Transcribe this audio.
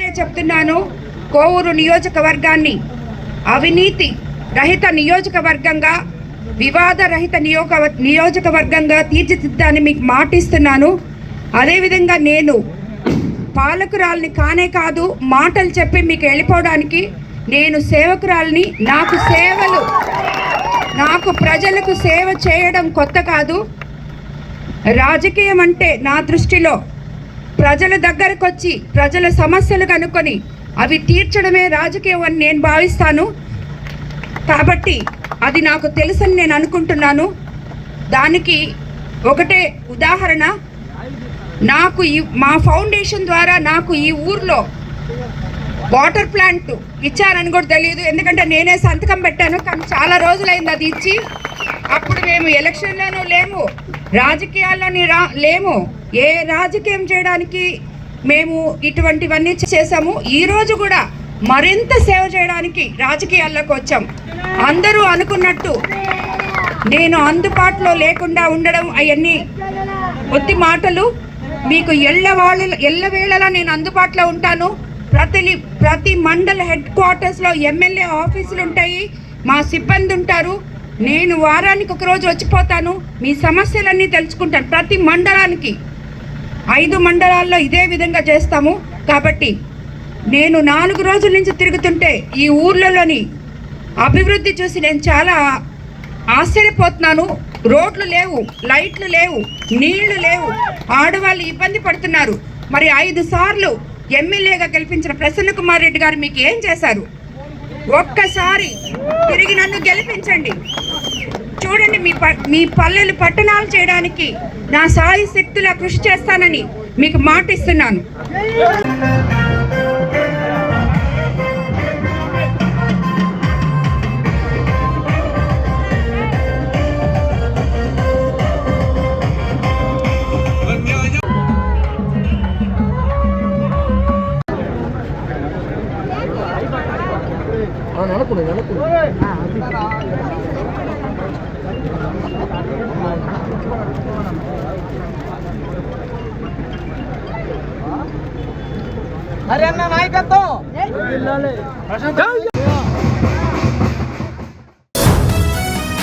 పదే చెప్తున్నాను. కోవూరు నియోజకవర్గాన్ని అవినీతి రహిత నియోజకవర్గంగా వివాద రహిత నియోగ నియోజకవర్గంగా తీర్చిదిద్దాన్ని మీకు మాటిస్తున్నాను. అదేవిధంగా నేను పాలకురాల్ని కానే కాదు మాటలు చెప్పి మీకు వెళ్ళిపోవడానికి నేను సేవకురాల్ని నాకు సేవలు నాకు ప్రజలకు సేవ చేయడం కొత్త కాదు. రాజకీయం అంటే నా దృష్టిలో ప్రజల దగ్గరకు వచ్చి ప్రజల సమస్యలు కనుక్కొని అవి తీర్చడమే రాజకీయం అని నేను భావిస్తాను. కాబట్టి అది నాకు తెలుసని నేను అనుకుంటున్నాను. దానికి ఒకటే ఉదాహరణ. నాకు ఈ మా ఫౌండేషన్ ద్వారా నాకు ఈ ఊర్లో వాటర్ ప్లాంట్ ఇచ్చారని కూడా తెలియదు. ఎందుకంటే నేనే సంతకం పెట్టాను. కానీ చాలా రోజులైంది అది ఇచ్చి అప్పుడు మేము ఎలక్షన్లోనూ లేము. రాజకీయాల్లోని రా లేము. ఏ రాజకీయం చేయడానికి మేము ఇటువంటివన్నీ చేసాము ఈరోజు కూడా మరింత సేవ చేయడానికి రాజకీయాల్లోకి వచ్చాం. అందరూ అనుకున్నట్టు నేను అందుబాటులో లేకుండా ఉండడం అవన్నీ ఒత్తి మాటలు. మీకు ఎల్లవాళ్ళ ఎల్లవేళలా నేను అందుబాటులో ఉంటాను. ప్రతి ప్రతి మండల హెడ్ క్వార్టర్స్లో ఎమ్మెల్యే ఆఫీసులు ఉంటాయి మా సిబ్బంది ఉంటారు. నేను వారానికి ఒక రోజు వచ్చిపోతాను. మీ సమస్యలన్నీ తెలుసుకుంటాను ప్రతి మండలానికి. ఐదు మండలాల్లో ఇదే విధంగా చేస్తాము. కాబట్టి నేను నాలుగు రోజుల నుంచి తిరుగుతుంటే ఈ ఊర్లలోని అభివృద్ధి చూసి నేను చాలా ఆశ్చర్యపోతున్నాను. రోడ్లు లేవు లైట్లు లేవు నీళ్ళు లేవు. ఆడవాళ్ళు ఇబ్బంది పడుతున్నారు. మరి ఐదు సార్లు ఎమ్మెల్యేగా గెలిపించిన ప్రసన్న కుమార్ రెడ్డి గారు మీకు ఏం చేశారు? ఒక్కసారి తిరిగి నన్ను గెలిపించండి. మీ మీ పల్లెలు పట్టణాలు చేయడానికి నా సాయి శక్తుల కృషి చేస్తానని మీకు మాట ఇస్తున్నాను హరియన్న నాయకత్వం!